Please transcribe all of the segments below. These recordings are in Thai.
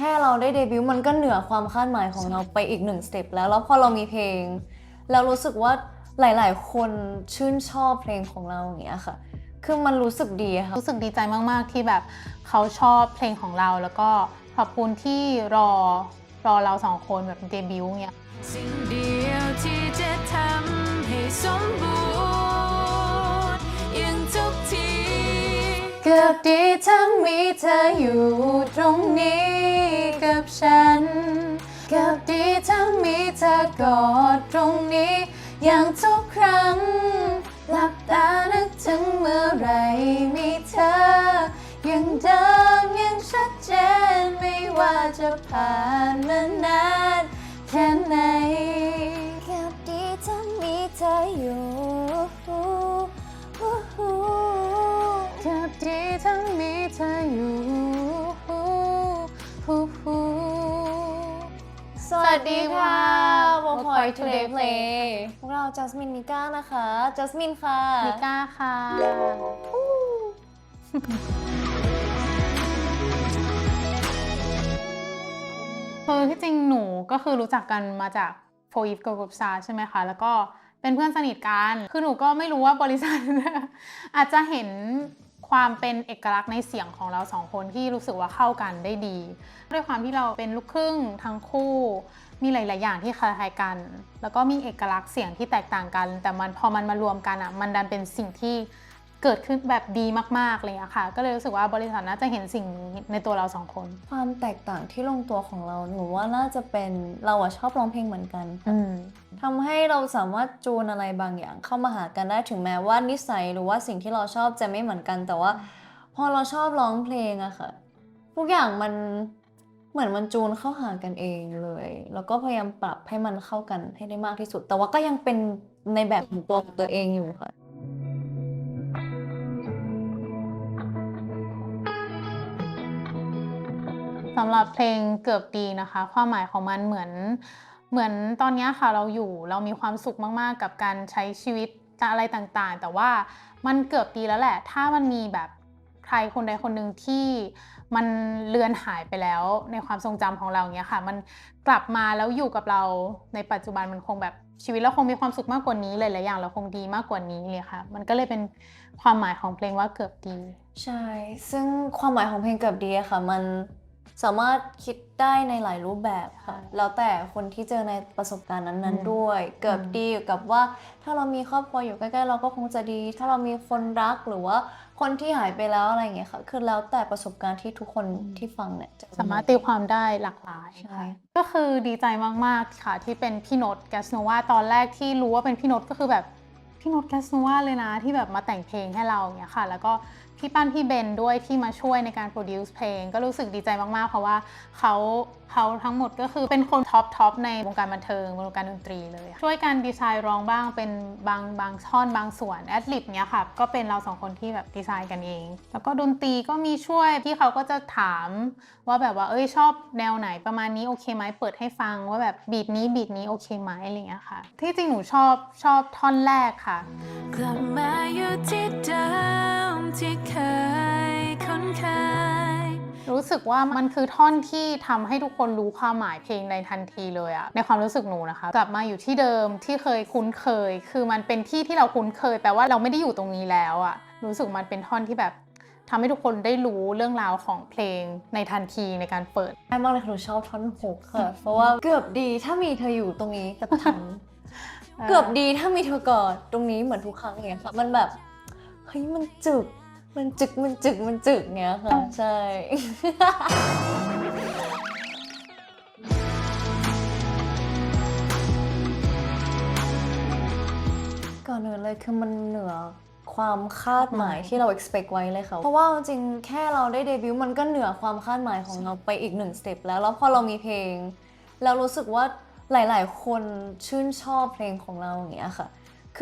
ค่เราได้เดบิวต์มันก็เหนือความคาดหมายของเราไปอีกหนึ่งสเต็ปแล้ว แล้วพอเรามีเพลง แล้วรู้สึกว่าหลาย ๆ คนชื่นชอบเพลงของเราอย่างเงี้ยค่ะ คือมันรู้สึกดีอะค่ะ รู้สึกดีใจมากๆที่แบบเขาชอบเพลงของเรา แล้วก็ขอบคุณที่รอรอเราสองคนแบบเดบิวต์เนี่ยสิ่งเดียวที่จะทำให้สมบูร เกือบดีถ้ามีเธออยู่ตรงนี้กับฉัน เกือบดีถ้ามีเธอกอดตรงนี้ อย่างทุกครั้งหลับตานึก วัสดีค่ะวงพอย Today Play พวกเราจัสมินนิก้านะคะจัสมินค่ะมิก้าค่ะ คือที่จริงหนูก็คือรู้จักกันมาจากโฟอีฟกับกรุ๊ปซาใช่ไหมคะ แล้วก็เป็นเพื่อนสนิทกัน คือหนูก็ไม่รู้ว่าบริษัท อาจจะเห็น ความเป็นเอกลักษณ์ในเสียงของเราสองคนที่รู้สึกว่าเข้ากันได้ดี ด้วยความที่เราเป็นลูกครึ่งทั้งคู่ มีหลาย ๆ อย่างที่คล้ายๆกัน แล้วก็มีเอกลักษณ์เสียงที่แตกต่างกัน แต่มันพอมันมารวมกันอะมันดันเป็นสิ่งที่ เกิดขึ้นแบบดีมากๆเลยอะค่ะ ก็เลยรู้สึกว่าบริษัทน่าจะเห็นสิ่งนี้ในตัวเราสองคน ความแตกต่างที่ลงตัวของเราหนูว่าน่าจะเป็นเราอะชอบร้องเพลงเหมือนกันอืมทำให้เราสามารถจูนอะไรบางอย่างเข้ามาหากันได้ถึงแม้ว่านิสัยหรือว่าสิ่งที่เราชอบจะไม่เหมือนกัน แต่ว่าพอเราชอบร้องเพลงอะค่ะทุกอย่างมันเหมือนมันจูนเข้าหากันเองเลย แล้วก็พยายามปรับให้มันเข้ากันให้ได้มากที่สุด แต่ว่าก็ยังเป็นในแบบของตัวของตัวเองอยู่ค่ะ สำหรับเพลงเกือบดีนะคะ ความหมายของมันเหมือน เหมือนตอนนี้ค่ะเราอยู่เรามีความสุขมากๆ กับการใช้ชีวิตอะไรต่างๆ แต่ว่ามันเกือบดีแล้วแหละ ถ้ามันมีแบบใครคนใดคนหนึ่งที่มันเลือนหายไปแล้วในความทรงจำของเราเนี้ยค่ะ มันกลับมาแล้วอยู่กับเราในปัจจุบันมันคงแบบชีวิตเราคงมีความสุขมากกว่านี้เลยหลายอย่างเราคงดีมากกว่านี้เลยค่ะ มันก็เลยเป็นความหมายของเพลงว่าเกือบดี ใช่ ซึ่งความหมายของเพลงเกือบดีค่ะ มัน สามารถคิดได้ในหลายรูปแบบค่ะใช่แล้วแต่คนที่เจอในประสบการณ์นั้นอืมๆด้วย เกือบอืมดีอยู่กับว่าถ้าเรามีครอบครัวอยู่ใกล้ๆเราก็คงจะดี ถ้าเรามีคนรักหรือว่าคนที่หายไปแล้วอะไรอย่างเงี้ยค่ะ คือแล้วแต่ประสบการณ์ที่ทุกคนที่ฟังเนี่ยจะสามารถตีความได้หลากหลายใช่ก็คือดีใจมากๆค่ะที่เป็นพี่โนตแกสโนวาตอนแรกที่รู้ว่าเป็นพี่โนตก็คือแบบพี่โนตแกสโนวาเลยนะที่แบบมาแต่งเพลงให้เราอย่างเงี้ยค่ะ แล้วก็ พี่ปั้นพี่เบนด้วยที่มาช่วยในการโปรดิวซ์เพลง ก็รู้สึกดีใจมากๆ เพราะว่าเขาเขาทั้งหมดก็คือเป็นคนท็อปทอปในวงการบันเทิงวงการดนตรีเลย ช่วยกันดีไซน์ร้องบ้างเป็นบางบางท่อนบางส่วนแอดลิปเนี้ยค่ะ ก็เป็นเราสองคนที่แบบดีไซน์กันเอง แล้วก็ดนตรีก็มีช่วยที่เขาก็จะถามว่าแบบว่าเอ้ยชอบแนวไหนประมาณนี้โอเคไหมเปิดให้ฟังว่าแบบบีทนี้บีทนี้โอเคไหมอะไรเงี้ยค่ะ ที่จริงหนูชอบชอบท่อนแรกค่ะกลับมาอยู่ที่เดิม ที่เคยคุ้นเคยรู้สึกว่ามันคือท่อนที่ทำให้ทุกคนรู้ความหมายเพลงในทันทีเลยอะในความรู้สึกหนูนะคะ กลับมาอยู่ที่เดิมที่เคยคุ้นเคย คือมันเป็นที่ที่เราคุ้นเคยแปลว่าเราไม่ได้อยู่ตรงนี้แล้วอะรู้สึกมันเป็นท่อนที่แบบทำให้ทุกคนได้รู้เรื่องราวของเพลงในทันทีในการเปิดง่ายมากเลยค่ะหนูชอบท่อนหกค่ะ เพราะว่าเกือบดีถ้ามีเธออยู่ตรงนี้กับฉันเกือบดีถ้ามีเธอกอดตรงนี้เหมือนทุกครั้งอย่างเงี้ยค่ะมันแบบเฮ้ยมันจึก มันจึกมันจึกมันจึกเงี้ยค่ะ ใช่ ก่อนอื่นเลยคือมันเหนือความคาดหมายที่เรา expect ไว้เลยค่ะ เพราะว่าจริงๆแค่เราได้เดบิวต์มันก็เหนือความคาดหมายของเราไปอีกหนึ่งสเต็ปแล้ว แล้วพอเรามีเพลง เรารู้สึกว่าหลาย ๆ คนชื่นชอบเพลงของเราอย่างเงี้ยค่ะ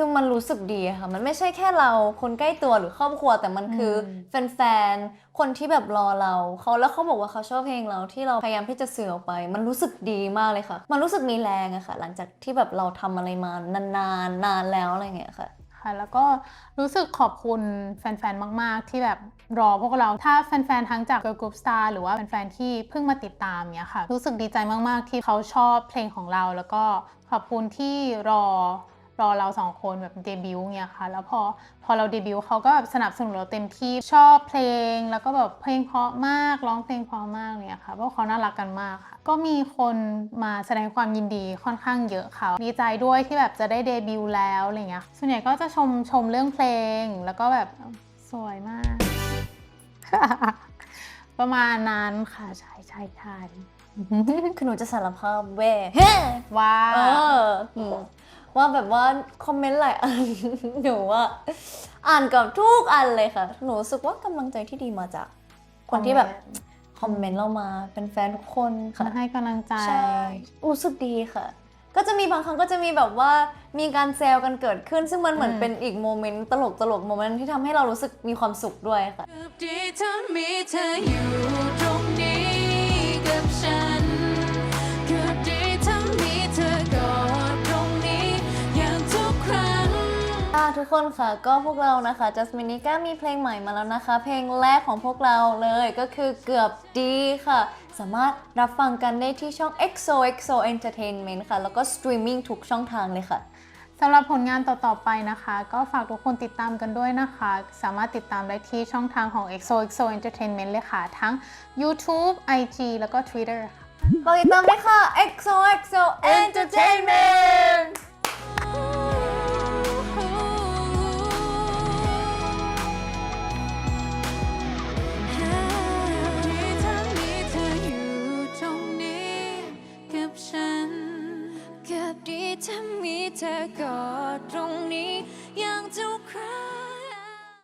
คือมันรู้สึกดีอะค่ะ มันไม่ใช่แค่เราคนใกล้ตัวหรือครอบครัว แต่มันคืออแฟนๆ คนที่แบบรอเราเขาแล้วเขาบอกว่าเขาชอบเพลงเราที่เราพยายามที่จะสื่อออกไป มันรู้สึกดีมากเลยค่ะ มันรู้สึกมีแรงอะค่ะ หลังจากที่แบบเราทำอะไรมานานๆนานแล้วอะไรเงี้ยค่ะค่ะค่ะแล้วก็รู้สึกขอบคุณแฟนๆ มาก ๆ ที่แบบรอพวกเราถ้าแฟนๆ ทั้งจาก Girl Group Star หรือว่าแฟนๆ ที่เพิ่งมาติดตามเนี้ยค่ะ รู้สึกดีใจมาก ๆ ที่เขาชอบเพลงของเรา แล้วก็ขอบคุณที่รอ รอเราสองคนแบบเดบิวต์เนี่ยค่ะ แล้วพอพอเราเดบิวต์เขาก็แบบสนับสนุนเราเต็มที่ชอบเพลง แล้วก็แบบเพลงเพราะมากร้องเพลงเพราะมากเนี่ยค่ะเพราะเขาน่ารักกันมากค่ะ ก็มีคนมาแสดงความยินดีค่อนข้างเยอะค่ะดีใจด้วยที่แบบจะได้เดบิวต์แล้วอะไรเงี้ยส่วนใหญ่ก็จะชมชมเรื่องเพลง แล้วก็แบบสวยมาก ประมาณนั้นค่ะใช่ใช่ใช่คือหนูจะสารภาพเว้ยว้าเอออืม ว่าแบบว่าคอมเมนต์หลายอัน หนูว่า อ่านกับทุกอันเลยค่ะ หนูรู้สึกว่ากำลังใจที่ดีมาจาก คนที่แบบคอมเมนต์เรามาเป็นแฟนทุกคนค่ะมาให้กำลังใจ ใช่รู้สึกดีค่ะ ก็จะมีบางครั้งก็จะมีแบบว่ามีการแซวกันเกิดขึ้น ซึ่งมันเหมือนอืมเป็นอีกโมเมนต์ตลกตลกๆโมเมนต์ที่ทำให้เรารู้สึกมีความสุขด้วยค่ะเกือบดีถ้ามีเธออยู่ตรงนี้กับฉัน ทุกคนค่ะก็พวกเรานะคะจัสมินิก้ามีเพลงใหม่มาแล้วนะคะ เพลงแรกของพวกเราเลยก็คือเกือบดีค่ะ สามารถรับฟังกันได้ที่ช่อง XOXO Entertainment ค่ะ แล้วก็สตรีมมิ่งทุกช่องทางเลยค่ะสำหรับผลงานต่อ ๆ ไปนะคะ ก็ฝากทุกคนติดตามกันด้วยนะคะ สามารถติดตามได้ที่ช่องทางของ XOXO Entertainment เลยค่ะ ทั้ง YouTube IG แล้วก็ Twitter ค่ะฝากติดตามด้วยค่ะ XOXO Entertainment เกือเธอกอดตรงนี้อย่างทุกครั้ง